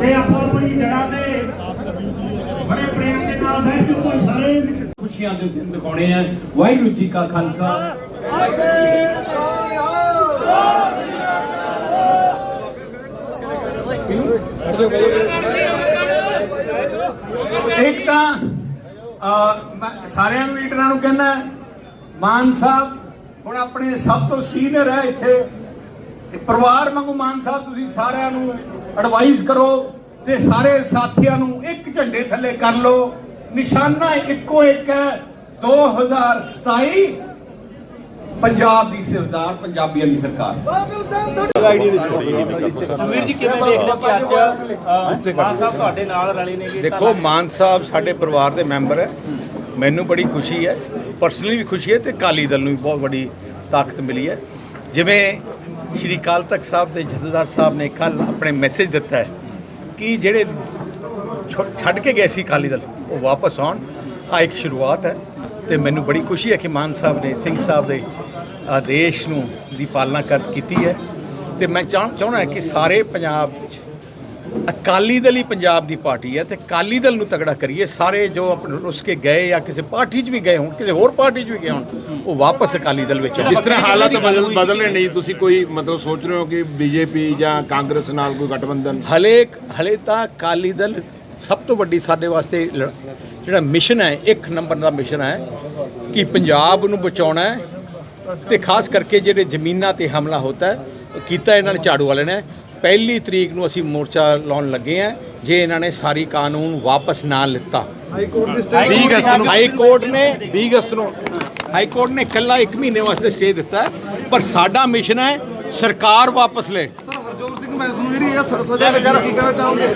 ਤੇ ਆਪੋ ਆਪਣੀ ਜਗ੍ਹਾ ਤੇ ਬੜੇ ਪ੍ਰੇਮ ਦੇ ਨਾਲ ਬੈਠ ਕੇ ਕੋਈ ਸਾਰੇ। ਖੁਸ਼ੀਆਂ ਦੇ ਦਿਨ ਦਿਖਾਉਣੇ ਆ। ਵਾਹਿਗੁਰੂ ਜੀ ਕਾ ਖਾਲਸਾ। ਇੱਕ ਤਾਂ ਸਾਰਿਆਂ ਨੂੰ, ਲੀਡਰਾਂ ਨੂੰ ਕਹਿੰਦਾ, ਮਾਨ ਸਾਹਿਬ ਹੁਣ ਆਪਣੇ ਸਭ ਤੋਂ ਸੀਨੀਅਰ ਹੈ ਇੱਥੇ। ਪਰਿਵਾਰ ਵਾਂਗੂ ਮਾਨ ਸਾਹਿਬ, ਤੁਸੀਂ ਸਾਰਿਆਂ ਨੂੰ ਐਡਵਾਈਸ ਕਰੋ ਤੇ ਸਾਰੇ ਸਾਥੀਆਂ ਨੂੰ ਇੱਕ ਝੰਡੇ ਥੱਲੇ ਕਰ ਲਓ। ਨਿਸ਼ਾਨਾ ਇੱਕੋ ਇੱਕ ਹੈ। 2027 ਪੰਜਾਬ ਦੀ ਸਰਕਾਰ ਪੰਜਾਬੀਆਂ ਦੀ ਸਰਕਾਰ। ਸੁਮੀਰ ਜੀ ਕਿਵੇਂ ਦੇਖਦੇ ਹੋ ਕਿ ਅੱਜ ਮਾਨ ਸਾਹਿਬ ਤੁਹਾਡੇ ਨਾਲ ਰਲੇ ਨੇਗੇ? ਦੇਖੋ ਮਾਨ ਸਾਹਿਬ ਸਾਡੇ ਪਰਿਵਾਰ ਦੇ ਮੈਂਬਰ ਹੈ। ਮੈਨੂੰ ਬੜੀ ਖੁਸ਼ੀ ਹੈ। ਪਰਸਨਲੀ ਵੀ ਖੁਸ਼ੀ ਹੈ ਤੇ ਕਾਲੀ ਦਲ ਨੂੰ ਵੀ ਬਹੁਤ ਵੱਡੀ ਤਾਕਤ ਮਿਲੀ ਹੈ। ਜਿਵੇਂ ਸ਼੍ਰੀ ਅਕਾਲ ਤਖਤ ਸਾਹਿਬ ਦੇ ਜਥੇਦਾਰ ਸਾਹਿਬ ਨੇ ਕੱਲ ਆਪਣੇ ਮੈਸੇਜ ਦਿੱਤਾ ਹੈ ਕਿ ਜਿਹੜੇ ਛੋ- ਛੱਡ ਕੇ ਗਏ ਸੀ ਕਾਲੀ ਦਲ, ਉਹ ਵਾਪਸ ਆਉਣ। ਆ ਇੱਕ ਸ਼ੁਰੂਆਤ ਹੈ ਤੇ ਮੈਨੂੰ ਬੜੀ ਖੁਸ਼ੀ ਹੈ ਕਿ ਮਾਨ ਸਾਹਿਬ ਨੇ, ਸਿੰਘ ਸਾਹਿਬ ਦੇ ਆਦੇਸ਼ ਨੂੰ ਦੀ ਪਾਲਣਾ ਕਰ, ਕੀਤੀ ਹੈ। ਤੇ ਮੈਂ ਚਾਹ- ਚਾਹੁੰਦਾ ਕਿ ਸਾਰੇ ਪੰਜਾਬ ਅਕਾਲੀ ਦਲ ਹੀ ਪੰਜਾਬ ਦੀ ਪਾਰਟੀ ਹੈ ਤੇ ਅਕਾਲੀ ਦਲ ਨੂੰ ਤਗੜਾ ਕਰੀਏ ਸਾਰੇ ਜੋ ਆਪਣੇ ਰੁੱਸ ਕੇ ਗਏ ਜਾਂ ਕਿਸੇ ਪਾਰਟੀ 'ਚ ਵੀ ਗਏ ਹੋਣ ਕਿਸੇ ਹੋਰ ਪਾਰਟੀ 'ਚ ਵੀ ਗਏ ਹੋਣ ਉਹ ਵਾਪਸ ਅਕਾਲੀ ਦਲ ਵਿੱਚ ਜਿਸ ਤਰ੍ਹਾਂ ਹਾਲਾਤ ਬਦਲ ਬਦਲ ਰਹੇ ਨਹੀਂ ਤੁਸੀਂ ਕੋਈ ਮਤਲਬ ਸੋਚ ਰਹੇ ਹੋ ਕਿ ਬੀਜੇਪੀ ਜਾਂ ਕਾਂਗਰਸ ਨਾਲ ਕੋਈ ਗਠਬੰਧਨ? ਹਲੇ ਹਲੇ ਤਾਂ ਅਕਾਲੀ ਦਲ ਸਭ ਤੋਂ ਵੱਡੀ ਸਾਡੇ ਵਾਸਤੇ ਜਿਹੜਾ ਮਿਸ਼ਨ ਹੈ ਇੱਕ ਨੰਬਰ ਦਾ ਮਿਸ਼ਨ ਹੈ ਕਿ ਪੰਜਾਬ ਨੂੰ ਬਚਾਉਣਾ ਹੈ ਤੇ ਖਾਸ ਕਰਕੇ ਜਿਹੜੇ ਜ਼ਮੀਨਾਂ ਤੇ ਹਮਲਾ ਹੁੰਦਾ ਹੈ ਕੀਤਾ ਇਹਨਾਂ ਨੇ ਝਾੜੂ ਵਾਲੇ ਨੇ। ਪਹਿਲੀ ਤਰੀਕ ਨੂੰ ਅਸੀਂ ਮੋਰਚਾ ਲਾਉਣ ਲੱਗੇ ਹਾਂ ਜੇ ਇਹਨਾਂ ਨੇ ਸਾਰੀ ਕਾਨੂੰਨ ਵਾਪਸ ਨਾ ਲਿੱਤਾ। ਵੀਹ ਅਗਸਤ ਨੂੰ। ਹਾਈ ਕੋਰਟ ਨੇ 20 ਅਗਸਤ ਨੂੰ। ਹਾਈ ਕੋਰਟ ਨੇ ਇਕੱਲਾ 1 ਮਹੀਨੇ ਵਾਸਤੇ ਸਟੇ ਦਿੱਤਾ ਪਰ ਸਾਡਾ ਮਿਸ਼ਨ ਹੈ ਸਰਕਾਰ ਵਾਪਸ ਲੈ। ਹਰਜੋਤ ਸਿੰਘ ਮੈਸ ਨੂੰ ਜਿਹੜੀ ਇਹ ਸਜ਼ਾ ਲੱਗੀ ਕੀ ਕਹਿਣਾ ਚਾਹੋਗੇ?